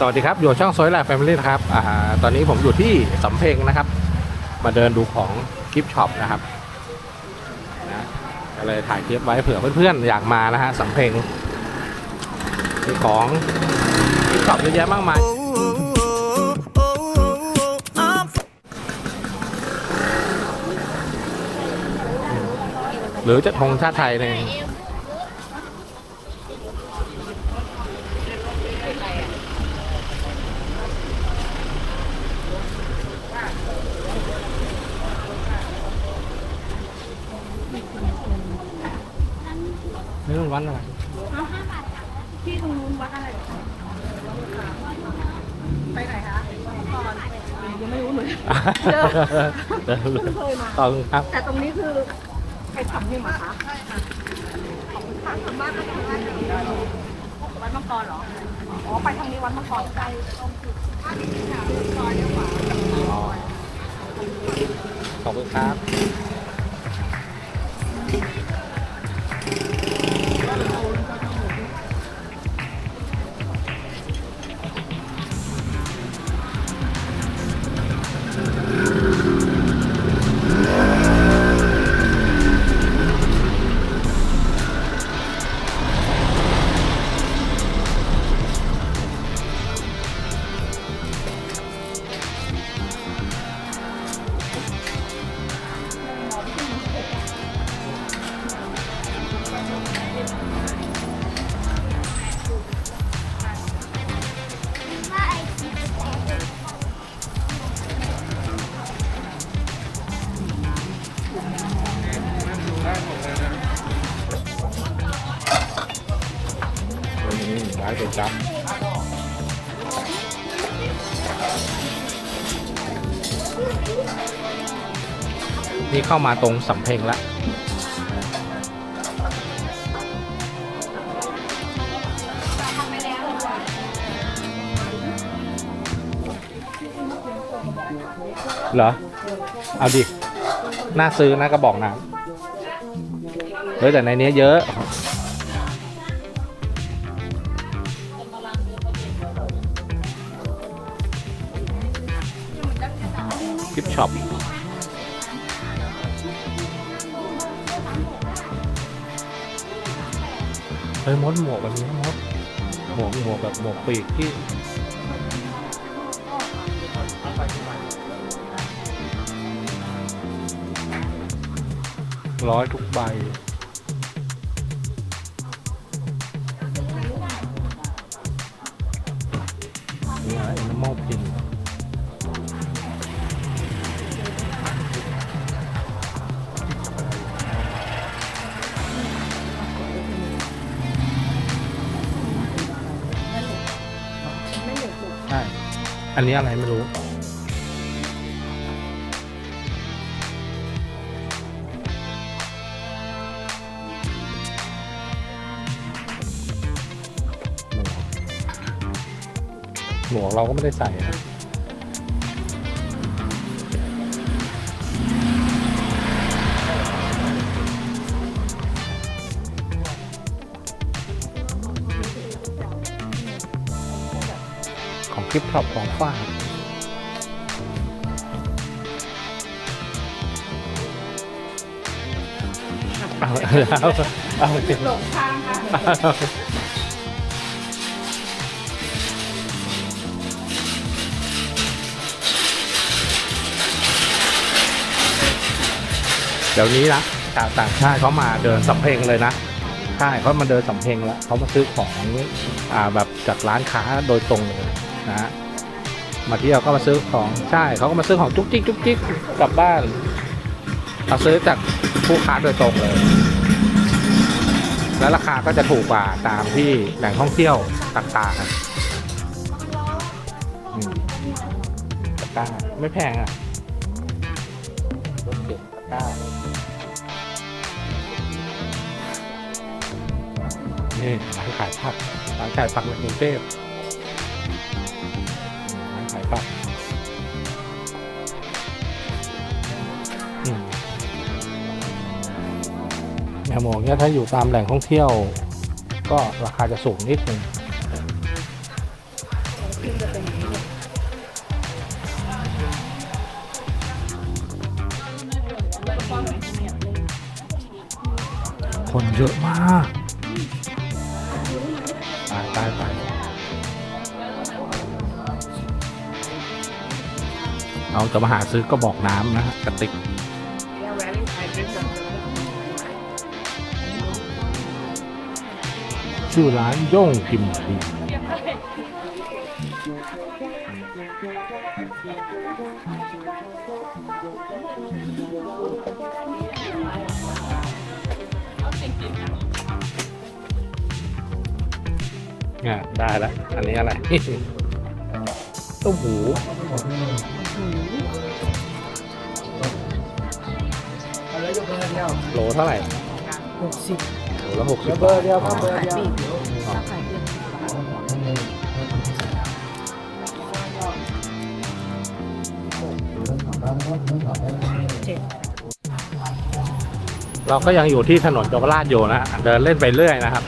สวัสดีครับ อยู่ช่องซยแลบแฟมิลี่นะครับอ่าตอนนี้ผมอยู่ที่สำเพ็งนะครับ มาเดินดูของกิฟช็อปนะครับนะก็เลยถ่ายคลิปไว้เผื่อเพื่อนๆอยากมานะฮะสำเพ็งมีของกิฟช็อปเยอะแยะมากมายหรือจะธงชาติไทยในนี่ วันอะไรที่ตรงนู้นวัดอะไรเหรอคะไปไหนคะก่อนยังไม่รู้เหมือนกันเจอเพิ่งเคยมาขอบคุณครับ แต่ตรงนี้คือใครทำเนี่ยมาคะขอบคุณค่ะทำบ้านก็ทำบ้านวัดมังกรเหรอ อ๋อ ไปทางนี้วัดมังกรไปตรงจุดบ้านนี้ค่ะซอยเลี้ยวขวาขอบคุณครับ นี่เป็นจำนี่เข้ามาตรงสำเพ็งละเหรอ เอาดิ น่าซื้อนะกระบอกน้ำเฮ้ยแต่ในนี้เยอะ กิฟช็อปเฮ้ยมดหมวกแบบนี้มดหมวกหมวกแบบหมวกปีกที่ร้อยทุกใบ อันนี้อะไรไม่รู้ หมวกเราก็ไม่ได้ใส่นะ คลิปท็อปของฝ้าเอาเอาเอาสิหลงทางค่ะเดี๋ยวนี้นะชาวต่างชาติเขามาเดินสำเพ็งเลยนะใช่เขามาเดินสำเพ็งแล้วเขามาซื้อของอ่าแบบจากร้านค้าโดยตรงเลย นะ มาเที่ยวก็มาซื้อของใช่เขาก็มาซื้อของจุกจิกจุกจิกกลับบ้านเขาซื้อจากผู้ค้าโดยตรงเลย แล้วราคาก็จะถูกกว่าตามที่แหล่งท่องเที่ยวต่างๆตะกร้าไม่แพงอะรถเก็บตะก้านี่ร้านขายผักร้านขายผักในกรุงเทพ แมวหมงเนี่ยถ้าอยู่ตามแหล่งท่องเที่ยว ก็ราคาจะสูงนิดนึงขึ้นจะเป็นอย่างคนเยอะมากตายตายตายเราจะมาหาซื้อกระบอกน้ำนะฮะกระติก ชื่อร้านโย่งกิมทีเนี่ยได้แล้ว อันนี้อะไรต้มหูโลเท่าไหร่ หกสิบ โลละหกสิบบาทขายปีกถ้าขายปีกสิบบาทเราก็ยังอยู่ที่ถนนเยาวราชอยู่นะฮะเดินเล่นไปเรื่อยนะครับ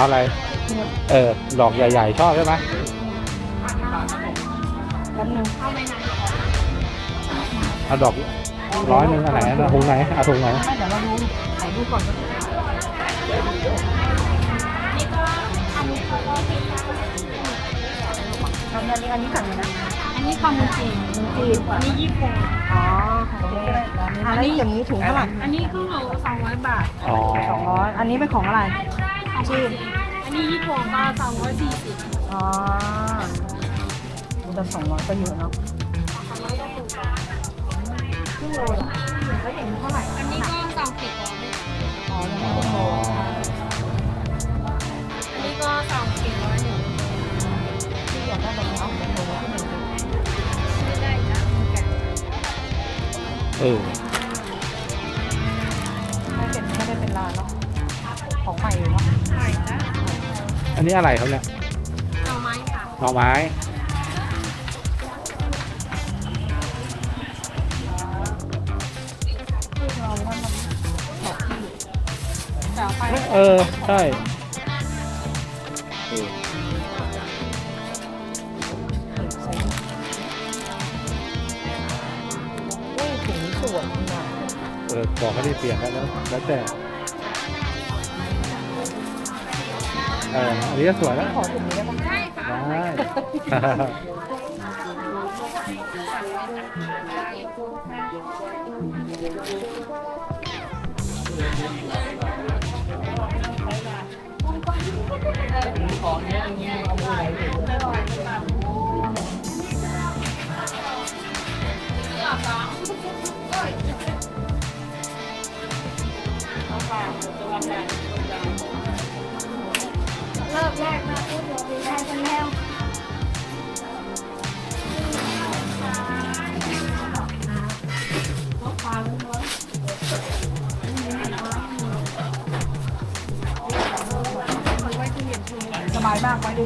เอาอะไร เออดอกใหญ่ ๆ ชอบใช่ไหมแป๊บนึงเอาดอกร้อยหนึ่งอันไหนเอาถุงไหนเอาถุงไหนไม่เดี๋ยวเราดูถ่ายรูปก่อนก็ได้อันนี้อันนี้กันเลยนะอันนี้คามูจิมูจีนอันนี้ญี่ปุ่นอ๋อของเล่อันนี้อย่างนี้ถุงเท่าไหร่อันนี้ครึ่งโลสองร้อยบาทอ๋อสองร้อยอันนี้เป็นของอะไร จีนอันนี้ญี่ปุ่นก็สองร้อยสี่สิบอ๋อแต่สองร้อยก็เยอะเนาะครึ่งโลเหรอแล้วอย่างนี้เท่าไหร่อันนี้ก็สองสิบอ๋อยังอ๋ไม่อเป็นโลอันนี้ก็สองสิบร้อยหนึ่งที่อยากได้แบบนี้เอาเป็นโลที่หนึ่งไม่ได้จ้ะเออ นี้อะไรครับเนี่ยหน่อไม้ค่ะหน่อไม้เอกที่แต่เอาไปเออใช่ใส่เฮ้ยถุงนี้สวยจริงอะเออบอกเขาที่เปลี่ยนแล้วแล้วแต่ เอออันนี้ก็สวยแล้วขอถุงนี้ได้ปะใช่ค่ะได้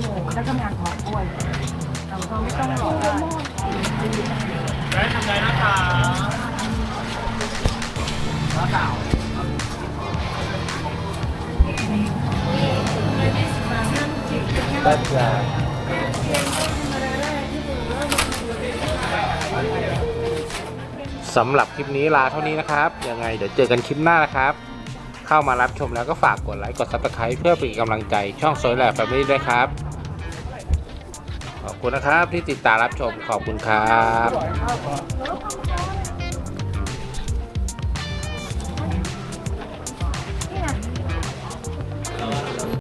บายมากไว้ดูหมูแล้วก็งานของกล้วยเราก็ไม่ต้องหลอได้ได้จ้าสำหรับคลิปนี้ลาเท่านี้นะครับ ยังไงเดี๋ยวเจอกันคลิปหน้านะครับ เข้ามารับชมแล้วก็ฝากกดไลค์กด subscribe เพื่อเป็นกำลังใจช่องโซยแลแฟมิลี่ด้วยครับ ขอบคุณนะครับที่ติดตามรับชมขอบคุณครับ